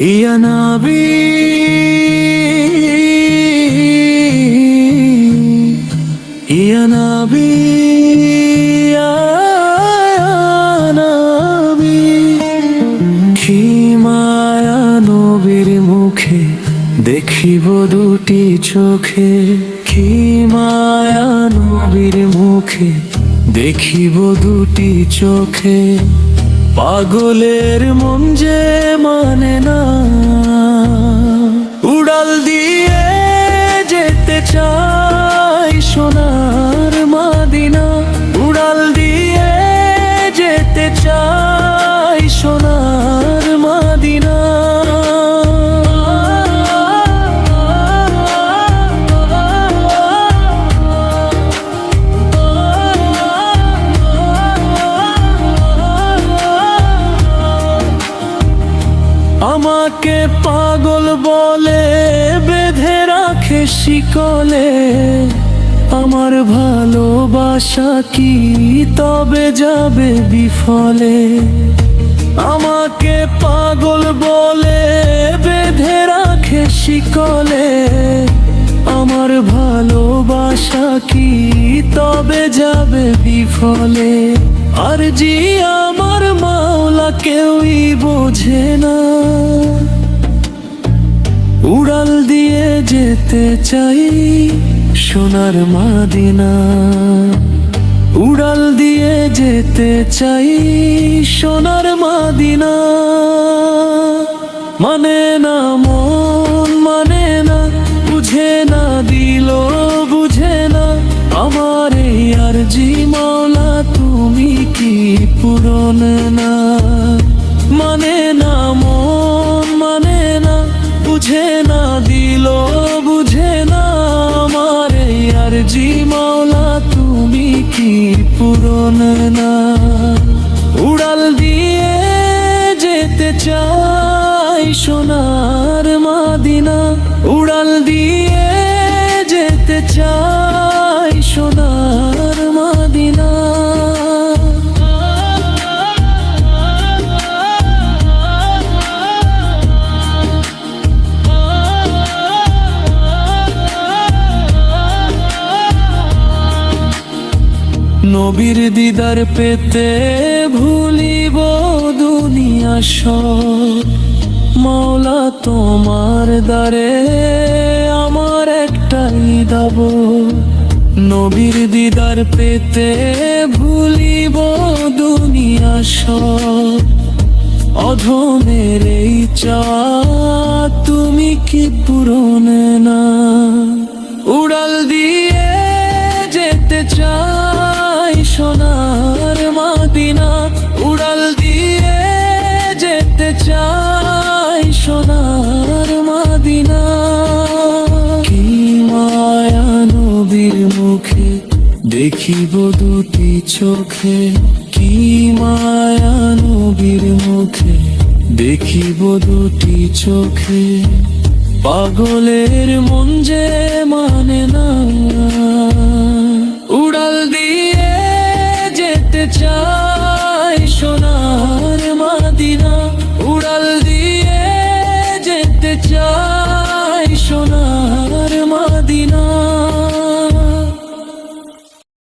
ইয়া নবী। ইয়া নবী কি নবীর মুখে দেখিব দুটি চোখে। কি মায়া নবীর মুখে দেখিব দুটি চোখে। পাগলের মন যে মানে না। আমাকে পাগল বলে, বেঁধে রাখে শিকলে। আমার ভালোবাসা কি তবে যাবে বিফলে? আমাকে পাগল বলে, বেঁধে রাখে শিকলে। আমার ভালোবাসা কি তবে যাবে বিফলে? আর জি আমার মাওলা কেউই বোঝে না। উড়াল দিয়ে যেতে চাই সোনার মাদিনা। উড়াল দিয়ে যেতে চাই সোনার মাদিনা। মানে না মন মানে না বুঝে না দিল পূরণ না। মানে না মন মানে না, বুঝে না দিল, বুঝে না আমার আর জি মাওলা, তুমি কি পূরণ না? উড়াল দিয়ে যেতে চাই সোনার মাদিনা নবীর দিদার পেতে ভুলিব দুনিয়া সব। মাওলা তোমার দ্বারে আমার একটাই দাব। নবীর দিদার পেতে ভুলিব দুনিয়া সব। অধমের এই চা তুমি কি পুরনে না? মুখে দেখিব দুটি চোখে, কি মায়া নবীর মুখে? দেখিব দুটি চোখে, পাগলের মন যে মানে না। উড়াল দিয়ে যেতে চাই সোনার মাদিনা। উড়াল দিয়ে যেতে চাই